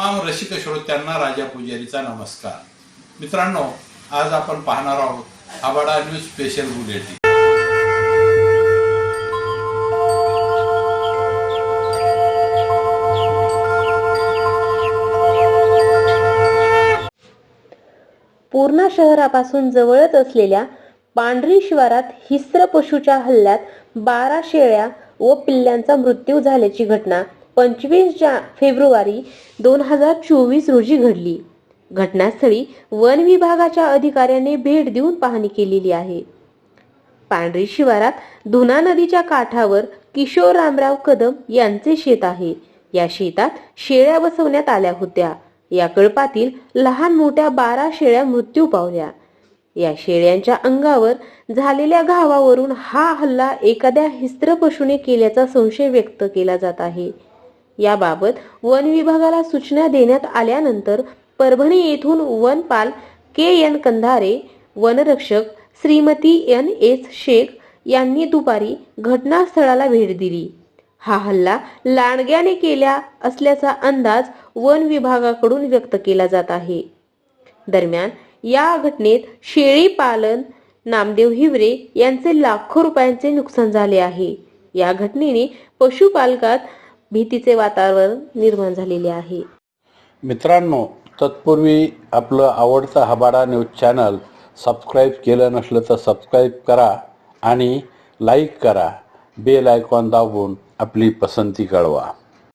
तमाम रसिक श्रोत्यांना राजा पुजारीचा नमस्कार. मित्रांनो आज आपण पाहणार आहोत आबाडा न्यूज स्पेशल बुलेटिन. पूर्णा शहरापासून जवळच असलेल्या पांढरी शिवारात हिस्र पशुच्या हल्ल्यात बारा शेळ्या व पिल्ल्यांचा मृत्यू झाल्याची घटना पंचवीस जा फेब्रुवारी दोन हजार चोवीस रोजी घडली. घटनास्थळी वन विभागाच्या अधिकाऱ्याने भेट देऊन पाहणी केलेली आहे. पांढरी शिवारात धुना नदीच्या काठावर किशोर रामराव कदम यांचे शेत आहे. या शेतात शेळ्या बसवण्यात आल्या होत्या. या कळपातील लहान मोठ्या बारा शेळ्या मृत्यू पावल्या. या शेळ्यांच्या अंगावर झालेल्या घावावरून हा हल्ला एखाद्या हिस्त्र पशुने केल्याचा संशय व्यक्त केला जात आहे. याबाबत वन विभागाला सूचना देण्यात आल्यानंतर परभणी येथून वनपाल के एन कंधारे वनरक्षक श्रीमती एन एस शेख यांनी दुपारी घटनास्थळाला भेट दिली. हा हल्ला लांडग्याने केल्या असल्याचा अंदाज वन विभागाकडून व्यक्त केला जात आहे. दरम्यान या घटनेत शेळी पालन नामदेव हिवरे यांचे लाखो रुपयांचे नुकसान झाले आहे. या घटनेने पशुपालकात भीतीचे वातावरण निर्माण झालेले आहे. मित्रांनो तत्पूर्वी आपलं आवडतं हबाडा न्यूज चॅनल सबस्क्राईब केलं नसलं तर सबस्क्राईब करा आणि लाईक करा. बेल आयकॉन दाबून आपली पसंती कळवा.